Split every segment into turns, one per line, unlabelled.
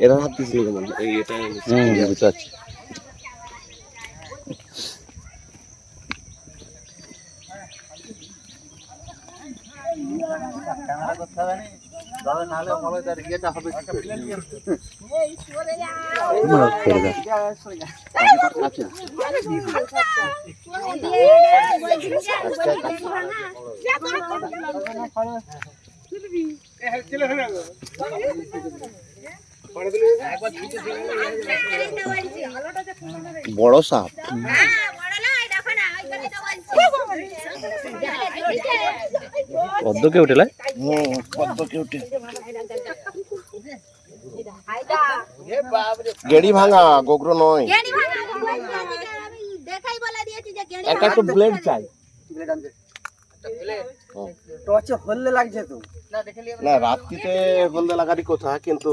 এরা হাত দিয়েছিল কেমন এই এটা
বুঝতে পারছি দাও।
বড় সাপ।
পদ্ম কে উঠে লাই?
হুম পদ্মকে উঠে গেড়ি ভাঙা গোগ্র নয়।
দেখাই বলে দিয়েছি যে গেড়ি
একটা একটু ব্লেড চাই।
টর্চে হললে লাগছে তো।
না রাত্রিতে হলদে লাগারই কথা কিন্তু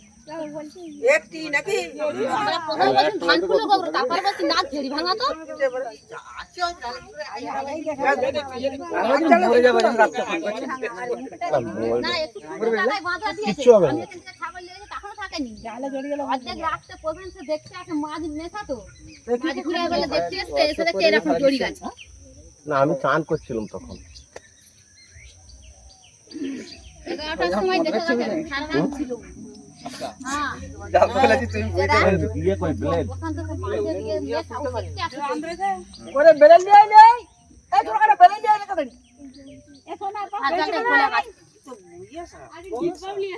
একটি নাকি
কিচ্ছু হবে না।
আমি
না চান করছিলাম তখন
এগারোটার সময় দেখে গেছে ছিল
ওরে বেলেন দিয়ে নেই এই তোর কাছে বেলেন দিয়ে নেই
আর যাকে বলে গেছে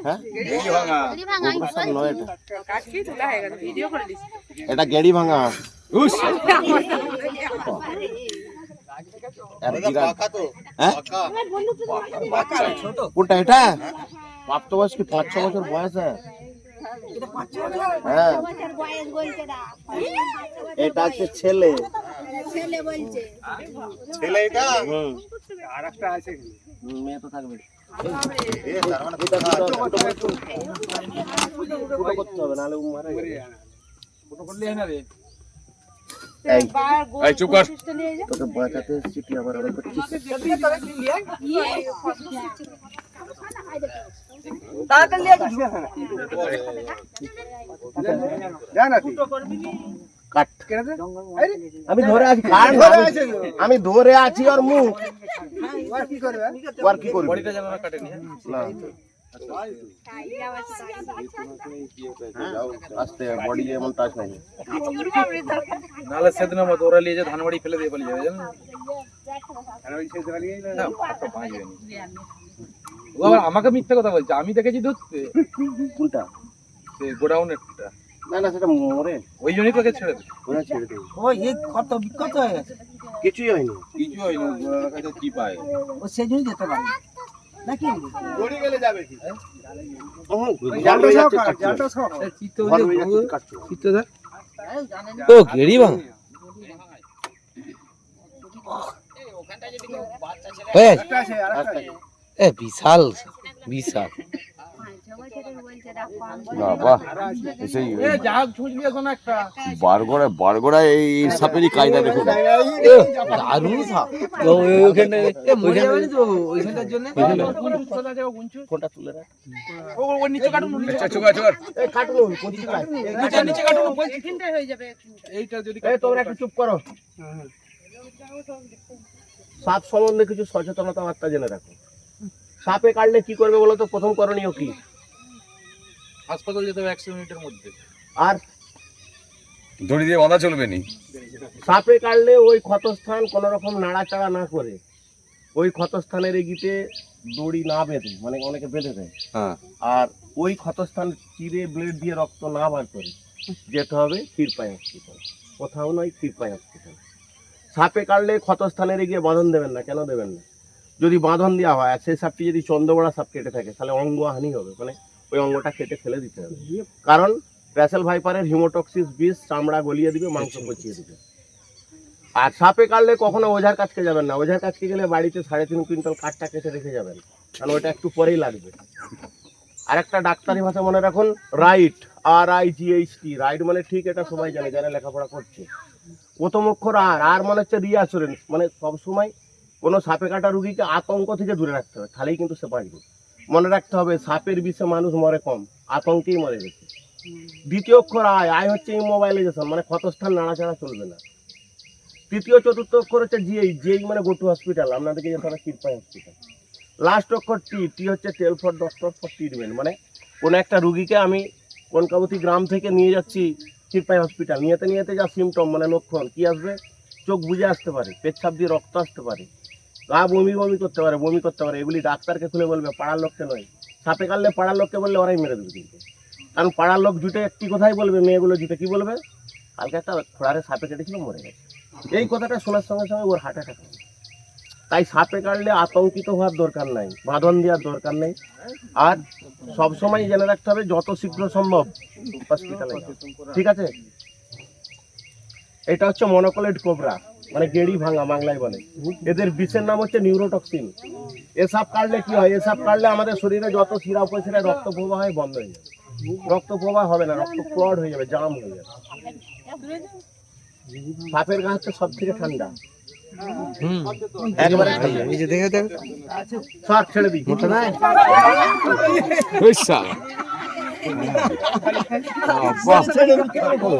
হ্যাঁ
গেড়ি ভাঙা আমি
গোগ্র সাপ নয় এটা
কাটকি তোলা হয়ে গেল ভিডিও করে দিছি
এটা গেড়ি ভাঙা আর বিরাট- হ্যাঁ? কোনটা এটা প্রাপ্তবয়স্ক কি পাঁচ ছ বছর বয়স হ্যাঁ হ্যাঁ।
না
এটা হচ্ছে ছেলে।
ছেলে বলছে
হুম।
আর একটা আছে।
মেয়ে তো থাকবে। করতে হবে নাহলে ও মারা যাবে। এই,
এই চুপ কর।
তোকে বাঁচাতে এসেছি তুই আবার আবার করছিস।
তাড়াতাড়ি নিয়ে আসিস জানা তুই
কাট
কেটে দে
আমি ধরে আছি কাট না,
ধরে
আমি-
আছে তো।
আমি ধরে আছি আর মুখ
আর কি করবে
ও আর কি করবি না আস্তে বডি এমন টাচ নাই
নাহলে সেদিন মতো ওরা নিয়ে যে ধান বাড়ি ফেলে দিয়ে পালিয়ে যাবে জানেন ও আবার আমাকে মিথ্যা কথা বলছে আমি দেখেছি ধরতে।
কোনটা?
সে গোডাউনেরটা
না না সেটা মরে
ওই জন্যই তোকে ছেড়ে
ওরা ছেড়ে দেবে
ও এই কত বিক্ষত হয়ে গেছে।
কিছুই হয়নি।
কিছু হয় না ওরা কাছে কি পায়?
ও সেই জন্যই যেতে পারে। নাকি।
ও গেড়ি ভাঙ
একটা আছে আর একটা আছে।
এ বিশাল বিশাল।
বাবা সেই বারগড়া বারগড়া এই সাপেরই কায়দা দেখুন
দারুণ সাপ। ওইখানে
মরে যাবে না তো ওইখানটার জন্য?
ফোনটা তুলে রাখ?
ওর নিচে কাটুন
আচ্ছা এই কাটুন
নিচে নিচে কাটুন
তিনটে হয়ে যাবে
এইটা যদি
এই তোমরা একটু চুপ করো। সাপ সম্বন্ধে কিছু সচেতনতা বার্তা জেনে রাখো। সাপে কাটলে কি করবে বলো তো? প্রথম করণীয় কি?
হাসপাতাল যেতে হবে একশো মিনিটের মধ্যে।
আর
দড়ি দিয়ে বাঁধা চলবে নি?
সাপে কাটলে ওই ক্ষতস্থান কোনো রকম নাড়াচাড়া না করে। ওই ক্ষতস্থানের এগিতে দড়ি না বেঁধে মানে অনেকে বেঁধে দেয়।
হ্যাঁ।
আর ওই ক্ষতস্থান চিরে ব্লেড দিয়ে রক্ত না বার করে যেতে হবে ক্ষীরপাই হসপিটাল কোথাও নয় ক্ষীরপাই হসপিটাল সাপে কাটলে ক্ষতস্থানের এগিয়ে বাঁধন দেবেন না কেন দেবেন না? যদি বাঁধন দেওয়া হয় আর সেই সাপটি যদি চন্দ্রবড়া সাপ কেটে থাকে তাহলে অঙ্গ হানি হবে। মানে ওই অঙ্গটা কেটে ফেলে দিতে হবে। কারণ প্যাসেল ভাইপারের হিমোটক্সিস বিষ চামড়া গলিয়ে দিবে মাংস পচিয়ে দিবে। আর সাপে কাটলে কখনো ওঝার কাছকে যাবেন না। ওঝার কাছকে গেলে বাড়িতে সাড়ে তিন কুইন্টাল কাঠটা কেটে রেখে যাবেন। কারণ ওটা একটু পরেই লাগবে। আর একটা ডাক্তারি ভাষা মনে রাখুন right R I G H T right মানে ঠিক এটা সবাই জানে যারা লেখাপড়া করছে। প্রথম অক্ষর আর আর মানে হচ্ছে রিঅ্যাসুরেন্স মানে সবসময় কোনো সাপে কাটা রুগীকে আতঙ্ক থেকে দূরে রাখতে হবে, তাহলেই কিন্তু সে বাঁচবে। মনে রাখতে হবে, সাপের বিষে মানুষ মরে কম, আতঙ্কেই মরে গেছে দ্বিতীয় অক্ষর আয় আয় হচ্ছে ইমোবাইলাইজেশন মানে ক্ষতস্থান নাড়াচাড়া চলবে না। তৃতীয়, চতুর্থ অক্ষর হচ্ছে জিএই জিএই মানে গোটু হসপিটাল আপনাদেরকে হবে কৃপাই হসপিটাল লাস্ট অক্ষর টি টি হচ্ছে tell for doctor for treatment মানে কোনো একটা রুগীকে আমি কনকাবতী গ্রাম থেকে নিয়ে যাচ্ছি কৃপাই হসপিটাল নিয়েতে নিয়েতে যা সিমটম মানে লক্ষণ, কি আসবে? চোখ বুঝে আসতে পারে, পেচ্ছাপ দিয়ে রক্ত আসতে পারে। গা বমি বমি করতে পারে, বমি করতে পারে, এগুলি ডাক্তারকে খুলে বলবে, পাড়ার লোককে নয়। সাপে কাটলে পাড়ার লোককে বললে ওরাই মেরে দেবে কিন্তু। কারণ পাড়ার লোক জুটে একটি কথাই বলবে, মেয়েগুলো জুটে কি বলবে? কালকে একটা খোড়ারে সাপে কেটেছিল, মরে গেছে। এই কথাটা শোনার সঙ্গে সঙ্গে ওর হার্ট অ্যাটাক তাই সাপে কাটলে আতঙ্কিত হওয়ার দরকার নাই, বাঁধন দেওয়ার দরকার নেই। আর সবসময় জেনে রাখতে হবে, যত শীঘ্র সম্ভব হসপিটালে ঠিক আছে? এটা হচ্ছে মনোকলেট কোবরা মানে গেড়ি ভাঙা বাংলায় বলে। এদের বিষের নাম হচ্ছে নিউরোটক্সিন। এসব কাটলে কি হয়? এসব কাটলে আমাদের শরীরে যত শিরা উপশিরা রক্ত প্রবাহ হয় বন্ধ হয়ে যাবে রক্ত প্রবাহ হবে না রক্ত ক্লড হয়ে যাবে জাম হয়ে যাবে। সাপের গা হচ্ছে সব থেকে ঠান্ডা। সব ছেড়ে দিই।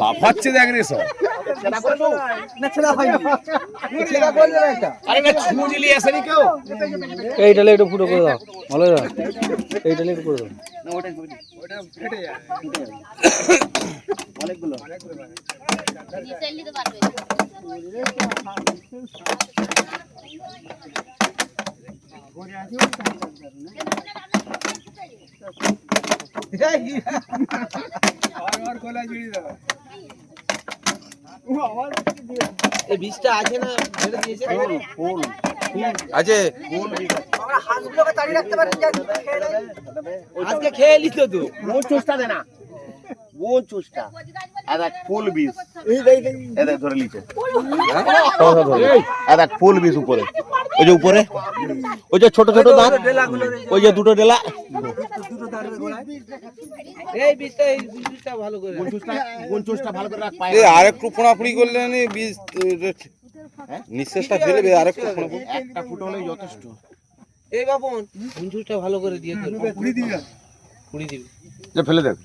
লাফাচ্ছে দেখ রে সব।
আরে
এইটালে একটু ফুটো করে দাও ভালো দাও এইটালে একটু করে দাও
অনেকগুলো
নিচে নিতে পারবে
এই বীজটা আছে না ছেড়ে দিয়েছে?
ফুল।
আছে।
হাঁসগুলোকে তাড়িয়ে রাখতে। আজকে খেয়ে নিত তো।
কোন চুষটা দে না। কোন চুষটা আর এক ফুল বীজ। ধরে লিচে আর এক ফুল বীজ উপরে। ওই যে উপরে? ওই যে ছোট ছোট দাঁত ওই যে দুটো ডেলা?
আর একটু ফোনাফুড়ি করলে নি বীজ এ, নিঃশ্বাসটা ফেলবে আর একটু
একটা ফুটো হলেই যথেষ্ট।
এই বাবন ভালো করে দিয়ে দেবো কুড়ি দিবি। দিবি।
যে ফেলে দেখ
না